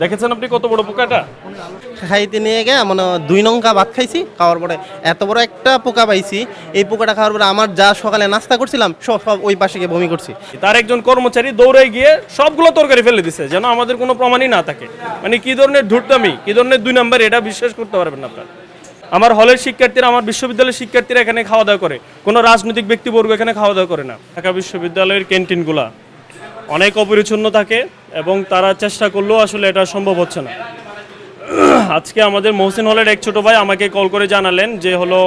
দেখেছেন আপনি কত বড় পোকাটা? খাইতে নিয়ে গিয়ে মানে দুই নঙ্কা ভাত খাইছি খাওয়ার পরে এত বড় একটা পোকা পাইছি এই পোকাটা খাওয়ার পরে আমার যা সকালে নাস্তা করছিলাম সব সব ওই পাশে গিয়ে বমি করছি। তার একজন কর্মচারী দৌড়ে গিয়ে সবগুলো তরকারি ফেলে দিছে যেন আমাদের কোনো প্রমাণই না থাকে। মানে কি ধরনের ধূর্তামি কি ধরনের দুই নাম্বার এটা বিশ্বাস করতে পারবেন আপনার। আমার হলের শিক্ষার্থীরা আমার বিশ্ববিদ্যালয়ের শিক্ষার্থীরা এখানে খাওয়া দাওয়া করে। কোনো রাজনৈতিক ব্যক্তিবর্গ এখানে খাওয়া দাওয়া করে না। ঢাকা বিশ্ববিদ্যালয়ের ক্যান্টিনগুলা। অনেক অপরিচ্ছন্ন থাকে এবং তারা চেষ্টা করলেও আসলে এটা সম্ভব হচ্ছে না। আজকে আমাদের মহসিন হলের এক ছোট ভাই আমাকে কল করে জানালেন যে হলো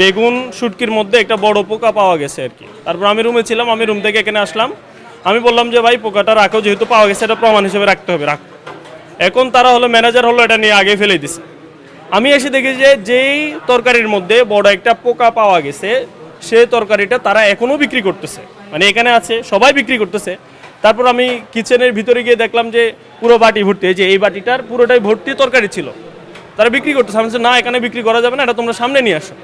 বেগুন শুটকির মধ্যে একটা বড় পোকা পাওয়া গেছে আর কি। তারপর আমি রুমে ছিলাম, আমি রুম থেকে এখানে আসলাম। আমি বললাম যে, ভাই, পোকাটা রাখো, যেহেতু পাওয়া গেছে, এটা প্রমাণ হিসেবে রাখতে হবে, রাখ। এখন তারা হলো ম্যানেজার হলো এটা নিয়ে আগে ফেলে দিছে। আমি এসে দেখি যে, যেই তরকারির মধ্যে বড় একটা পোকা পাওয়া গেছে সে তরকারিটা তারা এখনও বিক্রি করতেছে। মানে এখানে আছে, সবাই বিক্রি করতেছে। তারপর আমি কিচেনের ভিতরে গিয়ে দেখলাম যে পুরো বাটি ভর্তি, এই যে এই বাটিটার পুরোটাই ভর্তি তরকারি ছিল। তারা বিক্রি করতেছে, আমি না, এখানে বিক্রি করা যাবে না, এটা তোমরা সামনে নিয়ে আসো।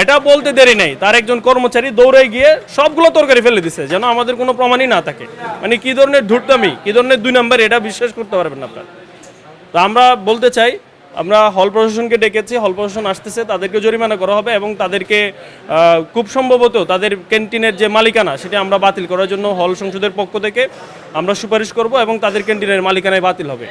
এটা বলতে দেরি নেই, তার একজন কর্মচারী দৌড়ে গিয়ে সবগুলো তরকারি ফেলে দিছে, যেন আমাদের কোনো প্রমাণই না থাকে। মানে কি ধরনের ধূর্তামি কি ধরনের দুই নাম্বার, এটা বিশ্বাস করতে পারবেন আপনারা। তো আমরা বলতে চাই আমরা হল প্রশাসনকে ডেকেছি, হল প্রশাসন আসতেছে, তাদেরকে জরিমানা করা হবে এবং তাদেরকে খুব সম্ভবত তাদের ক্যান্টিনের যে মালিকানা সেটা আমরা বাতিল করার জন্য হল সংসদের পক্ষ থেকে আমরা সুপারিশ করব এবং তাদের ক্যান্টিনের মালিকানায় বাতিল হবে।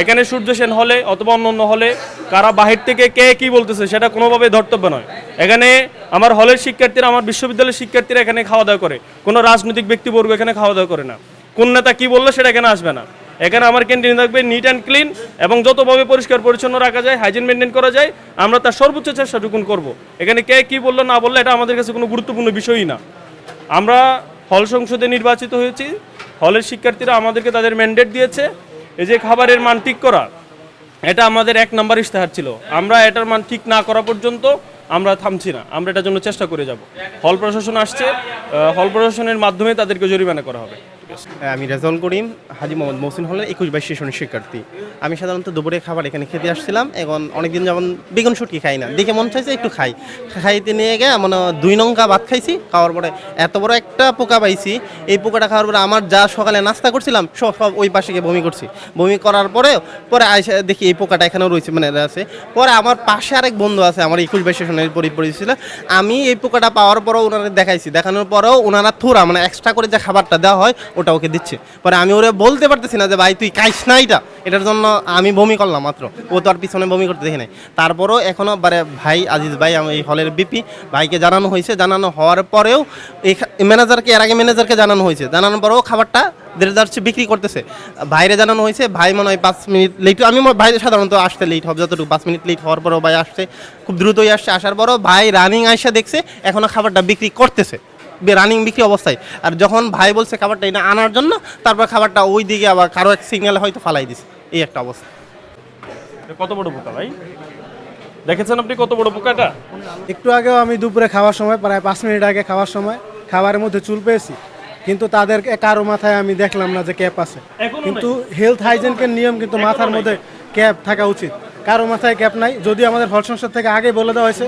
এখানে সূর্য সেন হলে অথবা অন্য অন্য হলে কারা বাহির থেকে কে কি বলতেছে সেটা কোনোভাবে ধর্তব্য নয়। এখানে আমার হলের শিক্ষার্থীরা, আমার বিশ্ববিদ্যালয়ের শিক্ষার্থীরা এখানে খাওয়া দাওয়া করে। কোনো রাজনৈতিক ব্যক্তিবর্গ এখানে খাওয়া দাওয়া করে না। কোন নেতা কী বলল সেটা এখানে আসবে না। এখানে আমার ক্যান্টিন থাকবে নিট অ্যান্ড ক্লিন এবং যতভাবে পরিষ্কার পরিচ্ছন্ন রাখা যায় হাইজিন মেনটেন করা যায়, আমরা তার সর্বোচ্চ চেষ্টাটুকুন করব। এখানে কে কি বলল না বলল, এটা আমাদের কাছে কোনো গুরুত্বপূর্ণ বিষয়ই না। আমরা হল সংসদে নির্বাচিত হয়েছি হলের শিক্ষার্থীরা আমাদেরকে তাদের ম্যান্ডেট দিয়েছে, এই যে খাবারের মান ঠিক করা, এটা আমাদের এক নাম্বার ইশতেহার ছিল। আমরা এটার মান ঠিক না করা পর্যন্ত আমরা থামছি না, আমরা এটার জন্য চেষ্টা করে যাব। হল প্রশাসন আসছে হল প্রশাসনের মাধ্যমে তাদেরকে জরিমানা করা হবে। আমি রেজাউল করিম, হাজি মোহাম্মদ মহসিন হলের একুশ বাইশ সেশনের শিক্ষার্থী। আমি সাধারণত দুপুরে খাবার এখানে খেতে আসছিলাম, এখন অনেকদিন যেমন বেগুন শুটকি খাই না। দেখে মন চাইছে একটু খাই। খাইতে নিয়ে গিয়ে মানে দুই নঙ্কা ভাত খাইছি, খাওয়ার পরে এত বড় একটা পোকা পাইছি। এই পোকাটা খাওয়ার পরে আমার যা সকালে নাস্তা করছিলাম, সব সব ওই পাশে গিয়ে বমি করছি। বমি করার পরে পরে আইসা দেখি এই পোকাটা এখানেও রয়েছে মানে আছে। পরে আমার পাশে আরেক বন্ধু আছে, আমার একুশ বাইশ সেশনের পরিপরিছিল আমি এই পোকাটা পাওয়ার পরেও ওনারা দেখাইছি। দেখানোর পরেও ওনারা থুরা মানে এক্সট্রা করে যে খাবারটা দেওয়া হয় ওটা ওকে দিচ্ছে। পরে আমি ওরে বলতে পারতেছি না যে, ভাই, তুই খাইস না এটা। এটার জন্য আমি বমি করলাম মাত্র। ও তো আর পিছনে বমি করতে দেখি নাই। তারপরেও এখনও বারে ভাই, আজিজ ভাই, আমি এই হলের বিপি ভাইকে জানানো হয়েছে। জানানো হওয়ার পরেও এই ম্যানেজারকে, এর আগে ম্যানেজারকে জানানো হয়েছে। জানানোর পরেও খাবারটা দেড় যাচ্ছে বিক্রি করতেছে। বাইরে জানানো হয়েছে, ভাই, মনে হয় পাঁচ মিনিট লেট আমি ভাই সাধারণত আসতে লেট হবে যতটুকু, পাঁচ মিনিট লেট হওয়ার পরেও ভাই আসছে, খুব দ্রুতই আসছে। আসার পরেও ভাই রানিং আইসা দেখছে এখনও খাবারটা বিক্রি করতেছে। রানিং বিক্রি অবস্থায়। আর যখন ভাই বলছে খাবারটা এটা আনার জন্য তারপর খাবারটা ওই দিকে আবার কারও এক সিগন্যালে হয়তো ফালাই দিছে। এই একটা অবস্থা। কত বড় পোকা ভাই? দেখেছেন আপনি কত বড় পোকাটা? একটু আগেও আমি দুপুরে খাওয়ার সময় প্রায় পাঁচ মিনিট আগে খাওয়ার সময় খাবারের মধ্যে চুল পেয়েছি। কিন্তু তাদের কারও মাথায় আমি দেখলাম না যে ক্যাপ আছে। কিন্তু হেলথ হাইজেনকে নিয়ম কিন্তু মাথার মধ্যে ক্যাপ থাকা উচিত। কারও মাথায় ক্যাপ নাই যদি আমাদের হল সংসদ থেকে আগে বলে দেওয়া হয়েছে